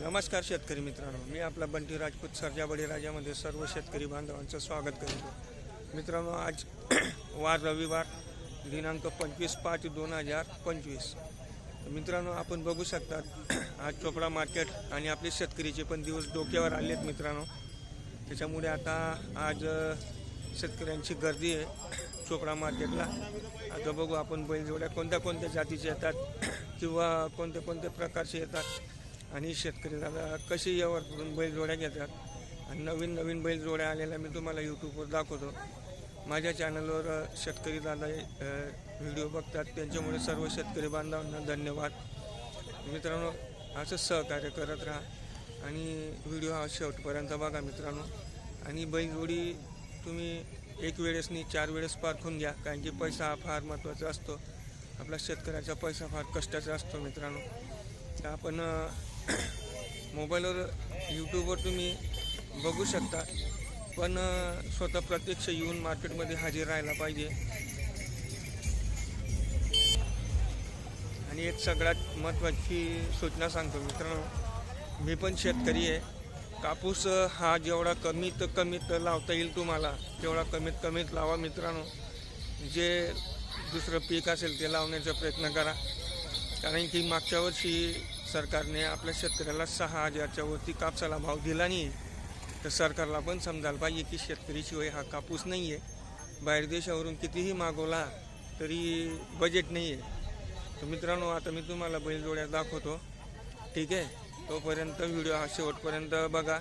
नमस्कार शेतकरी मित्रांनो. मी आपला बंटी राजपूत सर्जा बळीराजामध्ये सर्व शेतकरी बांधवांचं स्वागत करतो. मित्रांनो आज वार रविवार दिनांक पंचवीस पाच दोन हजार पंचवीस. तर मित्रांनो आपण बघू शकतात आज चोपडा मार्केट आणि आपले शेतकरीचे पण दिवस डोक्यावर आलेत मित्रांनो. त्याच्यामुळे आता आज शेतकऱ्यांची गर्दी आहे चोपडा मार्केटला. आता बघू आपण बैलजोड्या कोणत्या कोणत्या जातीचे येतात किंवा कोणत्या कोणत्या प्रकारचे येतात. आणि शेतकरी दादा कसे यावर करून बैलजोड्या घेतात? आणि नवीन नवीन बैलजोड्या आलेल्या मी तुम्हाला यूट्यूबवर दाखवतो. माझ्या चॅनलवर शेतकरी दादा व्हिडिओ बघतात. त्यांच्यामुळे सर्व शेतकरी बांधवांना धन्यवाद. मित्रांनो असं सहकार्य करत राहा. आणि व्हिडिओ हा शेवटपर्यंत बघा मित्रांनो. आणि बैलजोडी तुम्ही एक वेळेसनी चार वेळेस पारखून घ्या कारण की पैसा हा फार महत्त्वाचा असतो. आपला शेतकऱ्याचा पैसा फार कष्टाचा असतो मित्रांनो. तर आपण मोबाईलवर यूट्यूबवर तुम्ही बघू शकता. पण स्वतः प्रत्यक्ष येऊन मार्केटमध्ये हजर राहायला पाहिजे. आणि एक सगळ्यात महत्त्वाची सूचना सांगतो मित्रांनो. मी पण शेतकरी आहे. कापूस हा जेवढा कमीत कमीत लावता येईल तुम्हाला तेवढा कमीत कमीत लावा मित्रांनो. जे दुसरं पीक असेल ते लावण्याचा प्रयत्न करा. कारण की मागच्या वर्षी सरकारने आपल्या शेतकऱ्याला सहा हजारच्या वरती कापसाला भाव दिला नाही. तर सरकारला पण समजायला पाहिजे की शेतकरीशिवाय हा कापूस नाही आहे. बाहेर देशावरून कितीही मागवला तरी बजेट नाही आहे. तर मित्रांनो आता मी तुम्हाला बैलजोड्या दाखवतो. ठीक आहे? तोपर्यंत व्हिडिओ हा शेवटपर्यंत बघा.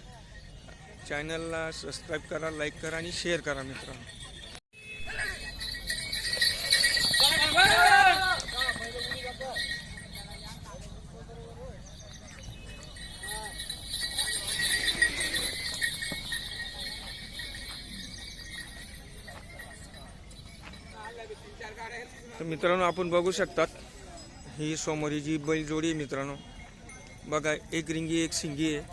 चॅनलला सबस्क्राईब करा लाईक करा आणि शेअर करा मित्रांनो. मित्रांनो आपण बघू शकतात ही सोमवारी जी बैलजोडी आहे मित्रांनो. बघा एक रिंगी एक सिंगी आहे.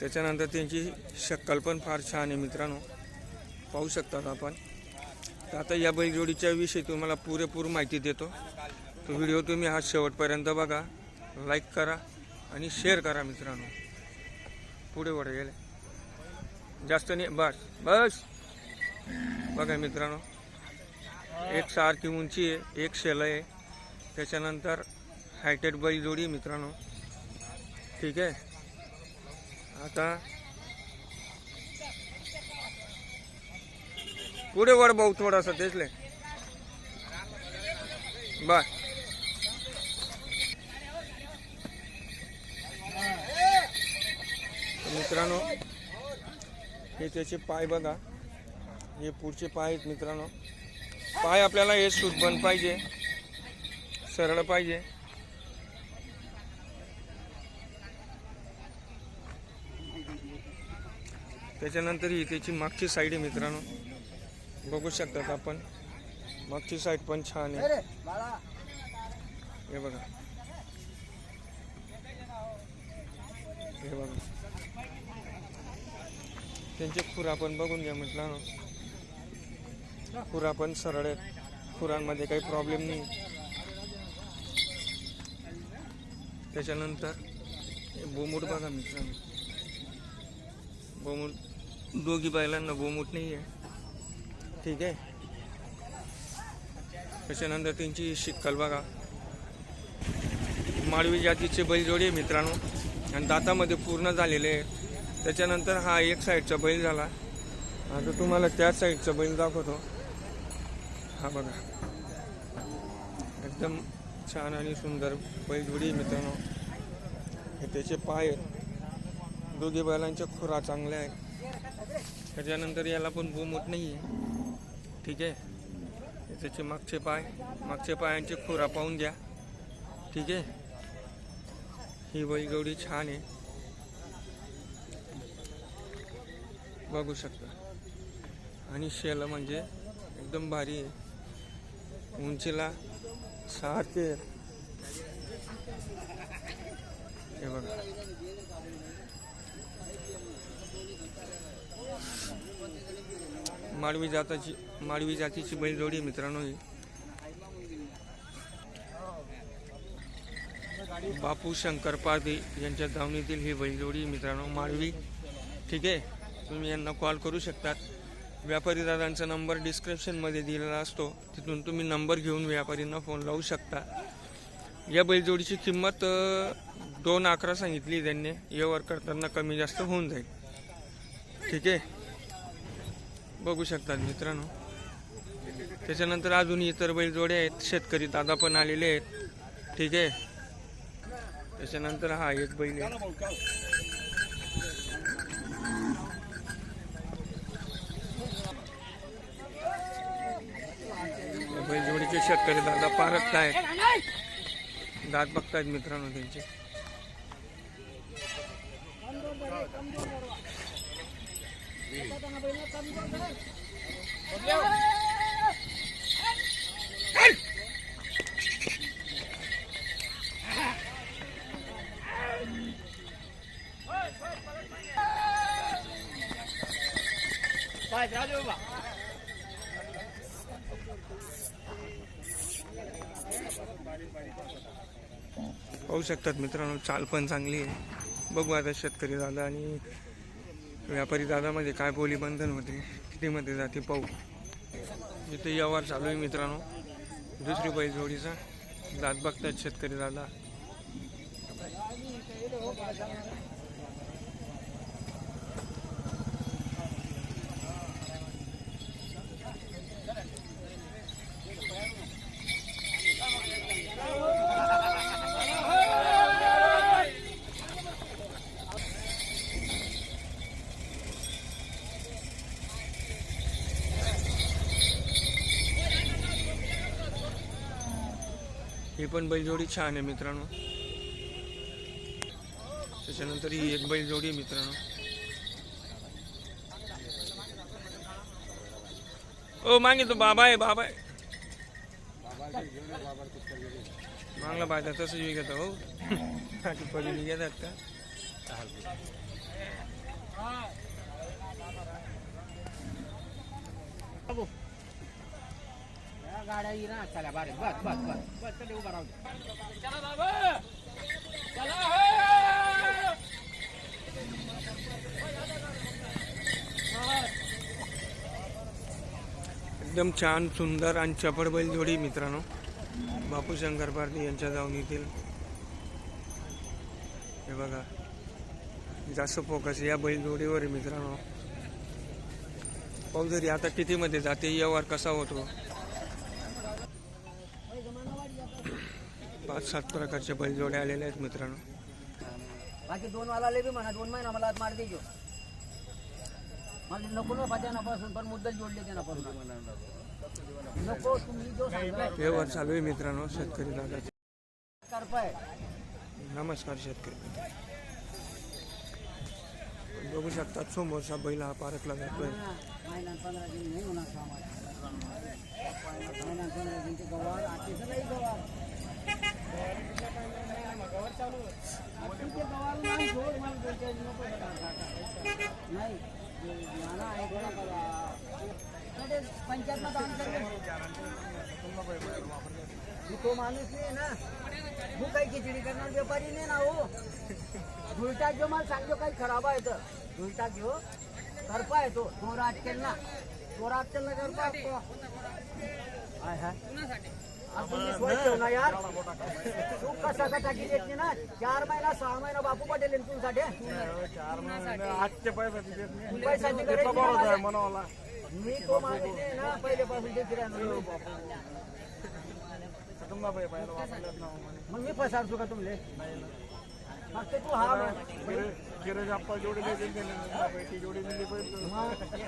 त्याच्यानंतर त्यांची शक्कल पण फार छान आहे मित्रांनो. पाहू शकतात आपण. तर आता या बैलजोडीच्या विषयी तुम्हाला पुरेपूर माहिती देतो. तो व्हिडिओ तुम्ही हा शेवटपर्यंत बघा लाईक करा आणि शेअर करा मित्रांनो. पुढे वडे गेले जास्त नाही बस बस. बघा मित्रांनो. एक सारखी उंची आहे एक शेल आहे. त्याच्यानंतर हायटेड बैल जोडी मित्रांनो. ठीक आहे? आता पुढे वर भाऊ थोडासा तेचले बर मित्रांनो हे त्याचे पाय बघा. हे पुढचे पाय आहेत मित्रांनो. पाय आपल्याला हे सुटबन पाहिजे. सरळ पाहिजे. त्याच्यानंतर ही त्याची मागची साईड आहे मित्रांनो. बघू शकतात आपण. मागची साईड पण छान आहे. हे बघा. हे बघा. त्यांचे खूर आपण बघून घ्या मित्रांनो. खुरा पण सरळ आहेत खुरांमध्ये काही प्रॉब्लेम नाही. त्याच्यानंतर बोमूट बघा मित्रांनो. बोमूट दोघी बैलांना बोमूट नाही आहे. ठीक आहे? त्याच्यानंतर त्यांची शिक्कल बघा. माळवी जातीचे बैलजोडी आहे मित्रांनो. आणि दातामध्ये पूर्ण झालेले आहे. त्याच्यानंतर हा एक साईडचा बैल झाला. आता तुम्हाला त्या साईडचा बैल दाखवतो. हा बघा. एकदम छान आणि सुंदर बैलजोडी आहे मित्रांनो. हे त्याचे पाय आहेत. दोघे बैलांच्या खुरा चांगल्या आहेत. त्याच्यानंतर याला पण बोमट नाही आहे ठीक आहे? त्याचे मागचे पाय. मागचे पायांचे खुरा पाहून घ्या. ठीक आहे? ही बैलजोडी छान आहे. बघू शकता. आणि शेल म्हणजे एकदम भारी आहे. उंचीला सहा ते हे बघा. माळवी जाताची माळवी जातीची बैलजोडी मित्रांनो ही. बापू शंकर पारदे यांच्या धावणीतील ही बैलजोडी मित्रांनो माळवी. ठीक आहे? तुम्ही यांना कॉल करू शकतात. व्यापारी दादांचा नंबर डिस्क्रिप्शनमध्ये दिलेला असतो. तिथून तुम्ही नंबर घेऊन व्यापारींना फोन लावू शकता. या बैलजोडीची किंमत दोन अकरा सांगितली त्यांनी. व्यवहार करताना कमी जास्त होऊन जाईल. ठीक आहे? बघू शकतात मित्रांनो. त्याच्यानंतर अजून इतर बैलजोडे आहेत. शेतकरी दादा पण आलेले आहेत. ठीक आहे? त्याच्यानंतर हा एक बैल आहे या बैलजोडीचे शेतकरी दादा पारखत आहेत दात बघतायत मित्रांनो त्यांचे. पाहू शकतात मित्रांनो चाल पण चांगली आहे. बघू आता शेतकरी दादा आणि व्यापारी दादामध्ये काय बोली बंधन होते कितीमध्ये जाते पाहू. इथे व्यवहार चालू आहे मित्रांनो. दुसरी बैल जोडीचा. दात बघतात शेतकरी दादा. पण बैलजोडी छान आहे मित्रांनो. त्याच्यानंतर ही एक बैलजोडी आहे मित्रांनो. ओ मागे तो बाबा आहे बाबा आहे. मागला पाहिजे तसंच विकत हो. आधी पहिले घेतात का? गाड्या येईना. चला बारे. बस बस बस. बस चल उभा राहू दे. एकदम छान सुंदर आणि चपड बैल जोडी मित्रांनो. बापू शंकर पारधी यांच्या जाऊनीतील हे बघा. जास्त फोकस या बैल जोडीवर मित्रांनो. पाहू जरी आता कितीमध्ये जाते व्यवहार कसा होतो? पाच सात प्रकारचे बैलजोड्या आलेल्या आहेत मित्रांनो. बाकी दोन वाला बी म्हणा दोन महिना मला मार देजो मला नको ना पाहिजे पासून पण मुद्दल जोडले त्यांना पण नको तुम्ही जो व्यवहार चालू आहे मित्रांनो शेतकरी करपाय. नमस्कार शेतकरी बघू शकतात समोरचा बैल हा पारखला जातोय. महिना पंधरा दिन नाही होणार कामाला महिना पंधरा दिनचे गवार आठशे नाही गवार आठशेचे गवार नाही सोड मला दोन चार दिन नको काका. नाही ते मला ऐकू नका बा. ते पंचायतला दान तो माणूस नाही ना. तू काही खिचडी करणार व्यापारी नाही ना हो. धुळटा जो मला सांगतो काही खराब आहे तर. धुळटा घेऊ करपा आहे तो. चोरा अटकेल ना चोरा अटकेल ना करपा आपण हे यार. तू टाकी देत ना? चार महिना सहा महिना बापू पटेल ना तुझ्यासाठी आजचे पैसे पैसा मी तो माणूस ना पहिल्यापासून ते कुटुंबा पाहिजे मग मी फसाडतो का तुमले फक्त तू हा म्हण. आप्पा जोडी देतील पैकी जोडी दिली पाहिजे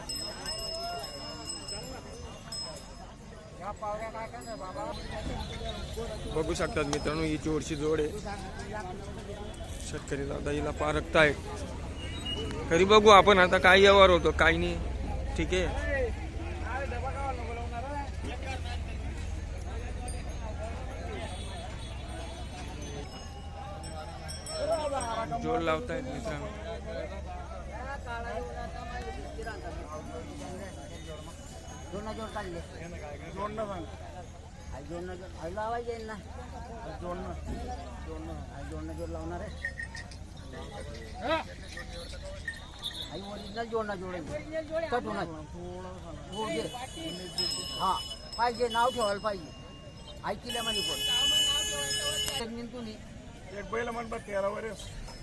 बघू शकतात मित्रांनो ही चोरची जोड आहे. शेतकरी दादा हिला पारखताय तरी बघू आपण आता काय व्यवहार होतो काही नाही. ठीक आहे? जोड लावतायत मित्रांनो. जोड काढले जोडणं सांग आई जोडणं जोड- आई लावायला येईल ना जोडणं जोडणं आई जोडणं जोड लावणार आहे आई ओरिजिनल जोडणं जोडायची कट होणार जोड दे हा पाहिजे नाव ठेवायला पाहिजे. ऐकल्या म्हणे तुम्ही एक बैल म्हणतात तेरा वरेस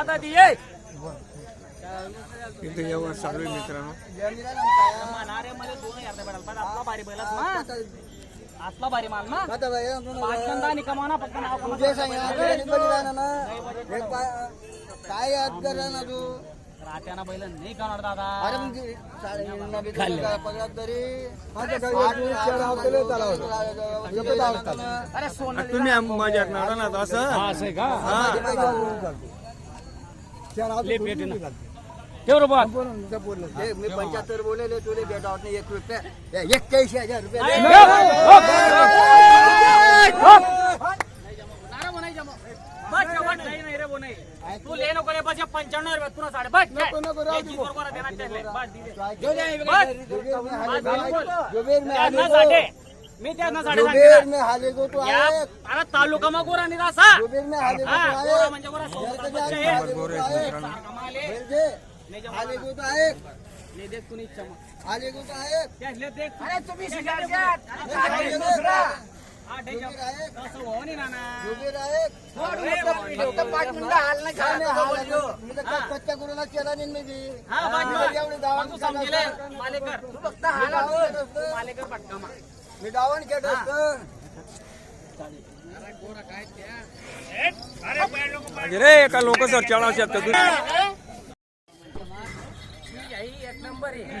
आता ती ये. इथे व्यवहार चालू आहे मित्रांनो. आतला भारी माल ना. पाच गंदा आणि कमाना फक्त नाव काय याद करा ना तू? रात्याना बैल नाही करणार दादा अरे मग पगार तरी अरे सोनं तुम्ही ना असं असं का ठेव रे बा मी पंच्याहत्तर बोलेले तुले भेटावत नाही एक रुपये एक्क्याऐंशी हजार रुपये तू ले नको रे बस पंच्याण्णव रुपये तुला साडे बस एक किलो बरं देणार त्याले. बस दिले. बस. जुबेर में त्यांना साडे. मी त्यांना साडे जुबेर सांगितलं. में हाले को तो या, आए अरे तालुका मग गोरा निरासा जुबेर में हाले को हा, तो गोरा आए म्हणजे गोरा बच्चे आहे. तो आए कमाले. हाले. को तो आए. हाले तो त्यातले देख. कच्च्या गुरुला केला नाही मी बी. एवढी पटकामा. मी दावण केलं रे एका लोक सर चढा शकता तुम्ही एक नंबर आहे.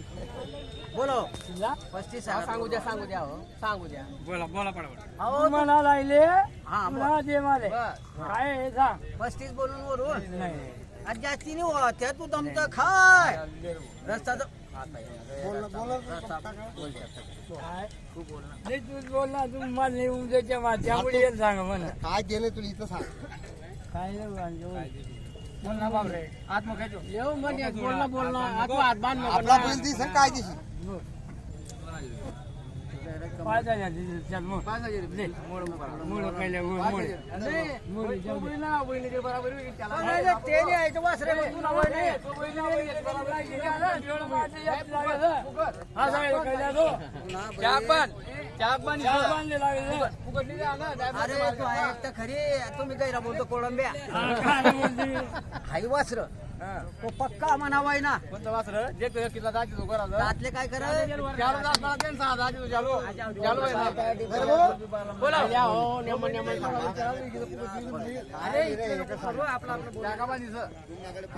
बोलो. पस्तीस सांगू द्या सांगू द्या हो. सांगू द्या. बोला बोला पडा अहो, मला लायले हा. दे माले. काय आहे सांग. पस्तीस बोलून वरून? आज जास्ती नाही होत त्या तू दमत खाय. रस्ता तर बोल ना तू मला उद्याच्या माझ्यामुळे सांग म्हणा काय? केलं तुला इथं सांग काय बोल ना बापरे हात मग येऊ म्हणजे बोल ना बोल ना तू हात बांध आपला बैल दिस काय दिले, मग. दे. मुळं पहिले, मुळं, मुळं. मुळं, जाऊ दे. नाही, नाही, ते नाही यायचं वासरे मग तुला वय नाही. तो बैल नाही यायचं, बरोबर आहे, गेला ना, जेवढं माझं याचं लागलं. हा सांगितलं काय द्या तो? चाक बांध. चाक बांधले लागले. अरे तू आहे तर खरी तुम्ही गैरा बोलतो कोळंब्या. हा, काय बोलते? हाई वासर. तो पक्का म्हणावाय ना. कोणतं वासरं? जे घरात. त्यातले काय कर चालू सहा चालू. चालू आहे. बोला. या, हो. अरे, करू, आपलं आपलं बोलू.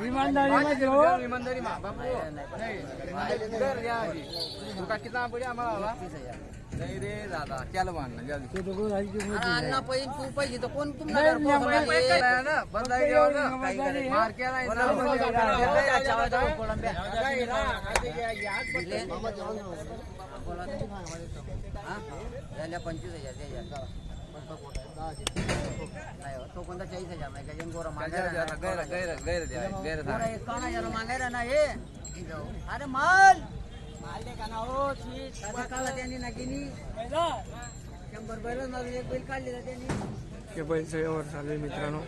इमानदारी हो इमानदारी मा बापू. नाही इमानदारी या आधी. तुका कितना पडी आम्हाला नाही रे दादा त्याला अण्णा तू पाहिजे तर कोण ना मार केला. हा? झाल्या पंचवीस हजार. नाही हो, तो कोणता चाळीस हजार नाही का? गोरा मागायला गोरा एकावन्न हजार मागायला ना हे. अरे माल. कसा काढला त्यांनी नागिनी. शंभर बैल एक बैल काढलेला त्यांनी. हे बैलचा व्यवहार चालू आहे मित्रांनो.